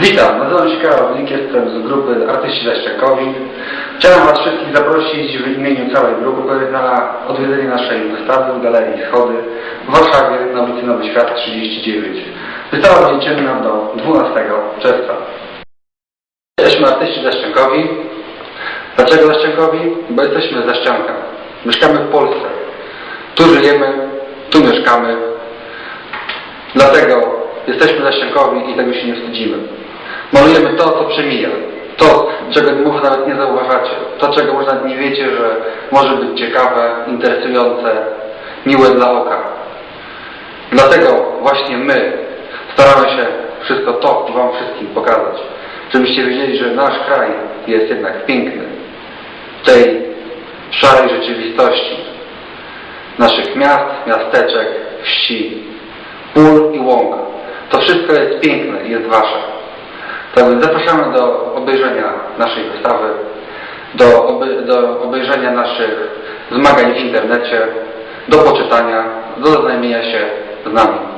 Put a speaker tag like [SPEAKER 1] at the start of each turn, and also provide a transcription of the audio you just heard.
[SPEAKER 1] Witam, nazywam się Karol Wnik, jestem z grupy Artyści Leszczenkowi. Chciałem Was wszystkich zaprosić w imieniu całej grupy na odwiedzenie naszej wystawy w Galerii Schody w Warszawie na ulicy Nowy Świat 39. Wystawa będzie czynna do 12 czerwca. Jesteśmy artyści Leszczenkowi. Dlaczego Leszczenkowi? Bo jesteśmy ze Szczęka. Mieszkamy w Polsce. Tu żyjemy, tu mieszkamy. Dlatego jesteśmy Leszczenkowi i tego się nie wstydzimy. Malujemy to, co przemija. To, czego może nawet nie zauważacie. To, czego może nawet nie wiecie, że może być ciekawe, interesujące, miłe dla oka. Dlatego właśnie my staramy się wszystko to Wam wszystkim pokazać. Żebyście wiedzieli, że nasz kraj jest jednak piękny. W tej szarej rzeczywistości naszych miast, miasteczek, wsi, pól i łąk. To wszystko jest piękne i jest Wasze. Zapraszamy do obejrzenia naszej wystawy, do, oby, do obejrzenia naszych zmagań w internecie, do poczytania, do zaznajmienia się z nami.